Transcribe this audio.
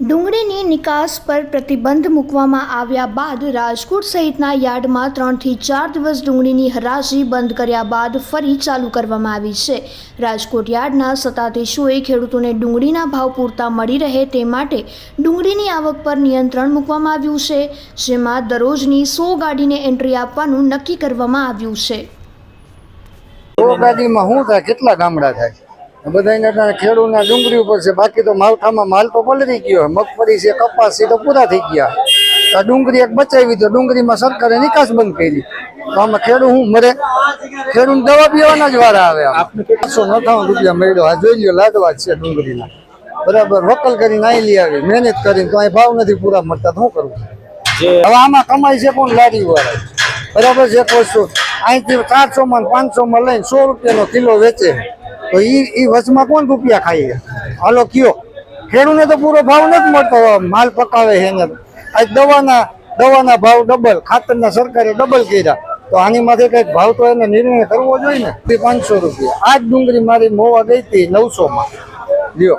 ડુંગળીની નિકાસ પર પ્રતિબંધ મૂકવામાં આવ્યા બાદ રાજકોટ સહિતના યાર્ડમાં ત્રણથી ચાર દિવસ ડુંગળીની હરાજી બંધ કર્યા બાદ ફરી ચાલુ કરવામાં આવી છે. રાજકોટ યાર્ડના સત્તાધીશોએ ખેડૂતોને ડુંગળીના ભાવ પૂરતા મળી રહે તે માટે ડુંગળીની આવક પર નિયંત્રણ મૂકવામાં આવ્યું છે, જેમાં દરરોજની સો ગાડીને એન્ટ્રી આપવાનું નક્કી કરવામાં આવ્યું છે. કેટલા ગામડા થાય? બધાને ખેડૂતના ડુંગળી ઉપર છે, બાકી તો માલખામાં માલ તો પલળી ગયો મગફળી છે, કપાસ છે તો પૂરા થઈ ગયા. તો ડુંગળી એક બચાવી તો ડુંગળીમાં સરકારે નિકાસ બંધ કરી. તો આમાં ખેડૂત શું મરે? ખેડૂત દવા પીવાના જ વારા આવે પાંચસો નવ્વાણું રૂપિયા મળ્યો. આ જોઈ લો લાડવા છે ડુંગળીના. બરાબર, વકલ કરીને અહીં લઈ આવી, મહેનત કરીને તો અહીં ભાવ નથી પૂરા મળતા શું કરવું? હવે આમાં કમાઈ છે કોણ? લારી વાળા બરાબર છે, એક વસ્તુ. અહીંથી ચારસો માં પાંચસો માં લઈને સો રૂપિયાનો કિલો વેચે. તો ઈ એ વચમાં કોણ રૂપિયા ખાઈ હાલો કયો. ખેડૂને તો પૂરો ભાવ નથી મળતો માલ પકાવે છે ને આ દવાના દવાના ભાવ ડબલ, ખાતરના સરકારે ડબલ કર્યા. તો આની માથે કંઈક ભાવ તો એને નિર્ણય કરવો જોઈએ ને? પાંચસો રૂપિયા. આ જ ડુંગળી મારી મોવા ગઈ હતી નવસો માં લ્યો.